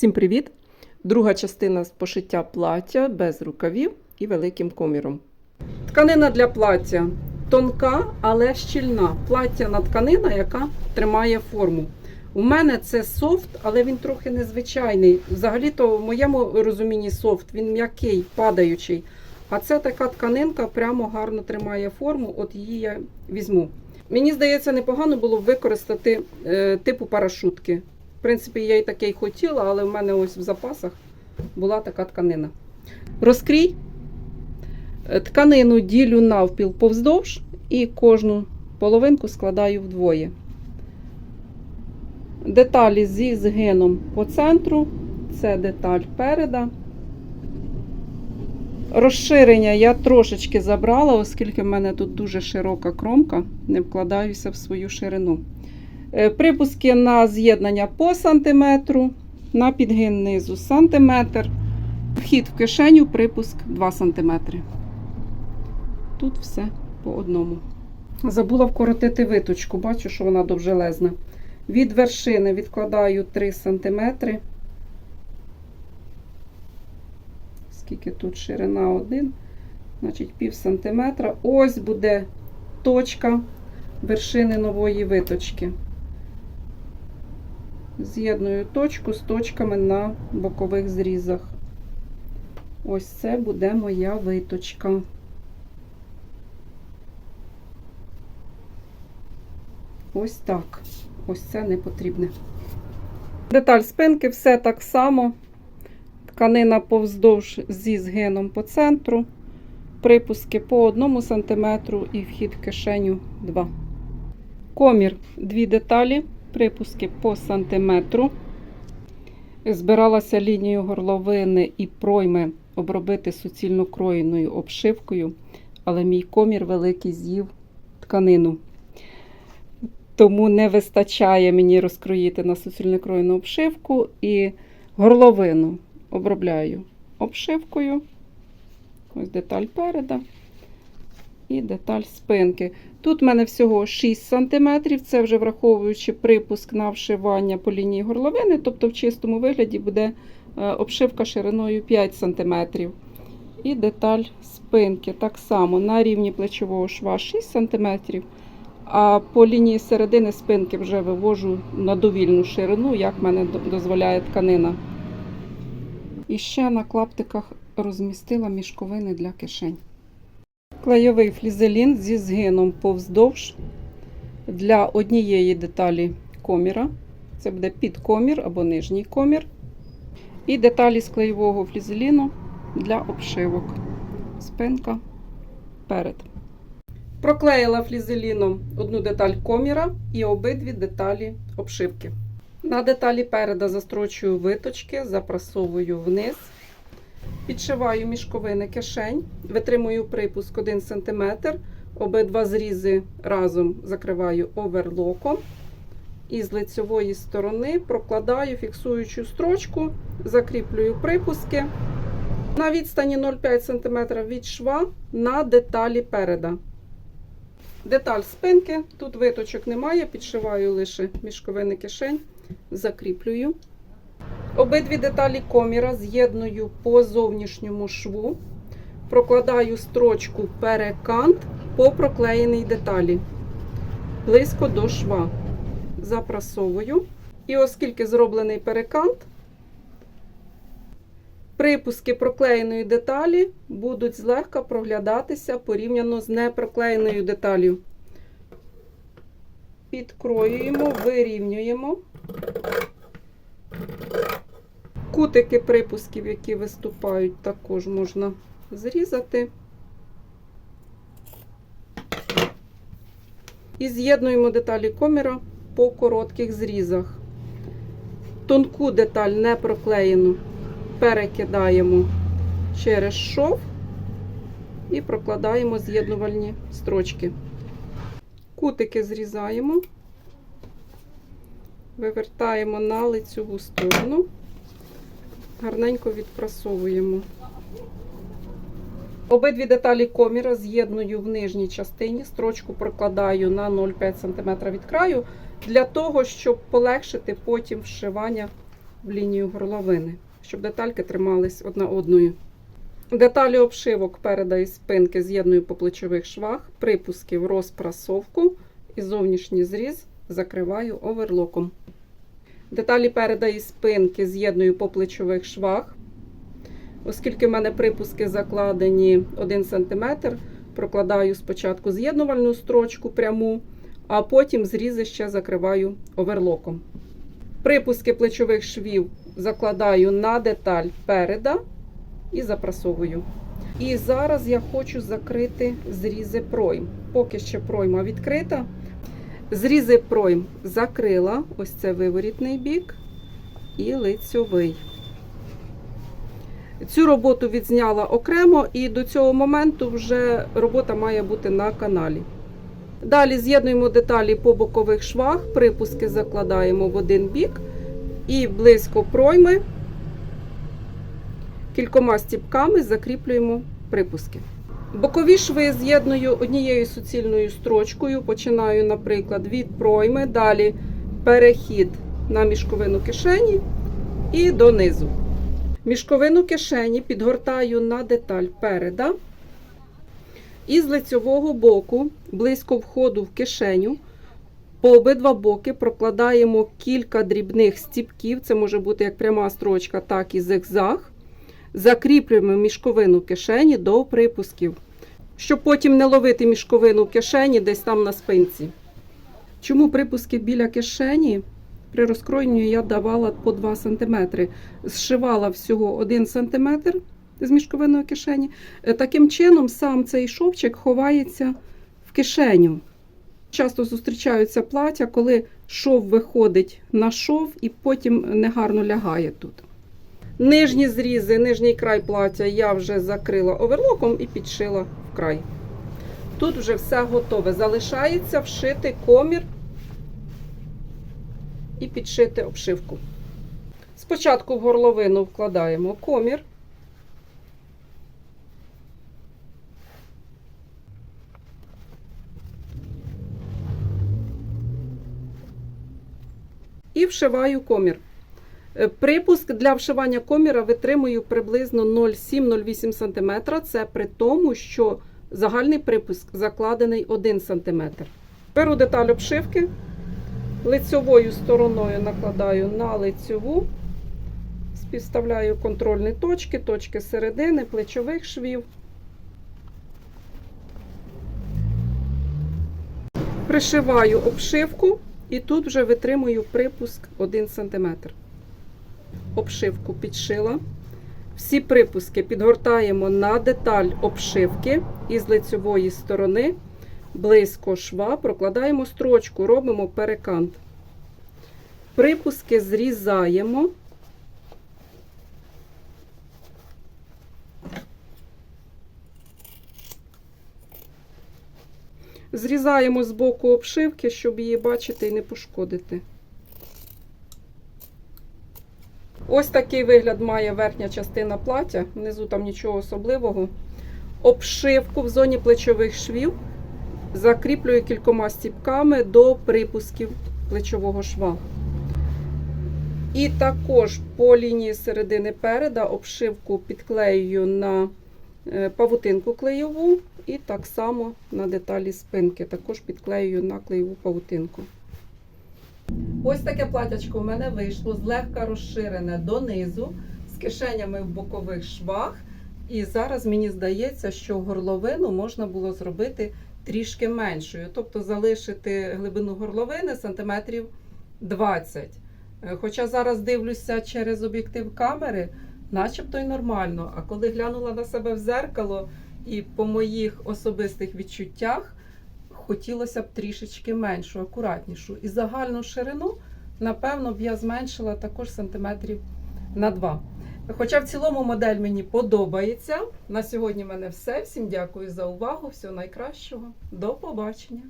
Всім привіт! Друга частина з пошиття плаття без рукавів і великим коміром. Тканина для плаття тонка, але щільна. Платтяна тканина, яка тримає форму. У мене це софт, але він трохи незвичайний. Взагалі-то, в моєму розумінні софт, він м'який, падаючий. А це така тканинка прямо гарно тримає форму, от її я візьму. Мені здається, непогано було б використати е, типу парашутки. В принципі, я і таке й хотіла, але в мене ось в запасах була така тканина. Розкрій. Е, Тканину ділю навпіл повздовж і кожну половинку складаю вдвоє. Деталі зі згином по центру. Це деталь переда. Розширення я трошечки забрала, оскільки в мене тут дуже широка кромка, не вкладаюся в свою ширину. Е, Припуски на з'єднання по сантиметру, на підгин низу сантиметр. Вхід в кишеню, припуск 2 см. Тут все по одному. Забула вкоротити виточку, бачу, що вона довжелезна. Від вершини відкладаю 3 см. Скільки тут ширина 1, значить пів сантиметра. Ось буде точка вершини нової виточки. З'єдную точку з точками на бокових зрізах. Ось це буде моя виточка. Ось так. Ось це не потрібне. Деталь спинки все так само. Тканина повздовж зі згином по центру. Припуски по 1 см і вхід кишеню 2 Комір дві деталі, припуски по сантиметру. Збиралася лінією горловини і пройми обробити суцільно кроєною обшивкою, але мій комір великий з'їв тканину. Тому не вистачає мені розкроїти на суцільно кроєну обшивку і горловину обробляю обшивкою. Ось деталь переда і деталь спинки. Тут в мене всього 6 см, це вже враховуючи припуск на вшивання по лінії горловини, тобто в чистому вигляді буде е, обшивка шириною 5 см. І деталь спинки так само на рівні плечового шва 6 см, а по лінії середини спинки вже вивожу на довільну ширину, як мене дозволяє тканина. І ще на клаптиках розмістила мішковини для кишень. Клейовий флізелін зі згином повздовж для однієї деталі коміра. Це буде підкомір або нижній комір. І деталі з клеєвого флізеліну для обшивок. Спинка перед. Проклеїла флізеліном одну деталь коміра і обидві деталі обшивки. На деталі переда застрочую виточки, запрасовую вниз. Підшиваю мішковини кишень, витримую припуск 1 см, обидва зрізи разом закриваю оверлоком. І з лицевої сторони прокладаю фіксуючу строчку, закріплюю припуски на відстані 0,5 см від шва на деталі переда. Деталь спинки, тут виточок немає, підшиваю лише мішковини кишень, закріплюю. Обидві деталі коміра з'єдную по зовнішньому шву, прокладаю строчку перекант по проклеєній деталі, близько до шва. Запрасовую. І оскільки зроблений перекант, припуски проклеєної деталі будуть злегка проглядатися порівняно з непроклеєною деталлю. Підкроюємо, вирівнюємо. Кутики припусків, які виступають, також можна зрізати. І з'єднуємо деталі коміра по коротких зрізах. Тонку деталь не проклеєну перекидаємо через шов і прокладаємо з'єднувальні строчки. Кутики зрізаємо, вивертаємо на лицеву сторону гарненько відпрасовуємо. Обидві деталі коміра з'єдную в нижній частині, строчку прокладаю на 0,5 см від краю, для того, щоб полегшити потім вшивання в лінію горловини, щоб детальки тримались одна одною. Деталі обшивок переда і спинки з'єдную по плечових швах, припуски в розпрасовку і зовнішній зріз закриваю оверлоком. Деталі переда і спинки з'єдную по плечових швах. Оскільки в мене припуски закладені 1 см, прокладаю спочатку з'єднувальну строчку пряму, а потім зрізи ще закриваю оверлоком. Припуски плечових швів закладаю на деталь переда і запрасовую. І зараз я хочу закрити зрізи пройм. Поки ще пройма відкрита. Зрізи пройм закрила, ось це виворітний бік і лицьовий. Цю роботу відзняла окремо, і до цього моменту вже робота має бути на каналі. Далі з'єднуємо деталі по бокових швах, припуски закладаємо в один бік і близько пройми кількома стіпками закріплюємо припуски. Бокові шви з'єдную однією суцільною строчкою. Починаю, наприклад, від пройми, далі перехід на мішковину кишені і донизу. Мішковину кишені підгортаю на деталь переда. І з лицьового боку, близько входу в кишеню, по обидва боки прокладаємо кілька дрібних стіпків. Це може бути як пряма строчка, так і зигзаг. Закріплюємо мішковину кишені до припусків, щоб потім не ловити мішковину в кишені десь там на спинці. Чому припуски біля кишені? При розкроєнні я давала по 2 см. Зшивала всього 1 см з мішковиною кишені. Е, Таким чином, сам цей шовчик ховається в кишеню. Часто зустрічаються плаття, коли шов виходить на шов і потім негарно лягає тут. Нижні зрізи, нижній край плаття я вже закрила оверлоком і підшила в край. Тут вже все готове. Залишається вшити комір і підшити обшивку. Спочатку в горловину вкладаємо комір. І вшиваю комір. Е, Припуск для вшивання коміра витримую приблизно 0,7-0,8 см. Це при тому, що загальний припуск закладений 1 см. Беру деталь обшивки, лицьовою стороною накладаю на лицьову, співставляю контрольні точки, точки середини, плечових швів. Пришиваю обшивку і тут вже витримую припуск 1 см обшивку підшила. Всі припуски підгортаємо на деталь обшивки і з лицьової сторони близько шва прокладаємо строчку, робимо перекант. Припуски зрізаємо. Зрізаємо з боку обшивки, щоб її бачити і не пошкодити. Ось такий вигляд має верхня частина плаття, внизу там нічого особливого. Обшивку в зоні плечових швів закріплюю кількома стіпками до припусків плечового шва. І також по лінії середини переда обшивку підклеюю на е, павутинку клеєву і так само на деталі спинки. Також підклеюю на клеєву павутинку. Ось таке платячко у мене вийшло злегка розширене донизу, з кишенями в бокових швах. І зараз мені здається, що горловину можна було зробити трішки меншою, тобто залишити глибину горловини сантиметрів 20. Е, Хоча зараз дивлюся через об'єктив камери, начебто й нормально. А коли глянула на себе в зеркало і по моїх особистих відчуттях, хотілося б трішечки меншу, акуратнішу. І загальну ширину, напевно, б я зменшила також сантиметрів на 2. Хоча в цілому модель мені подобається. На сьогодні в мене все. Всім дякую за увагу. Всього найкращого. До побачення!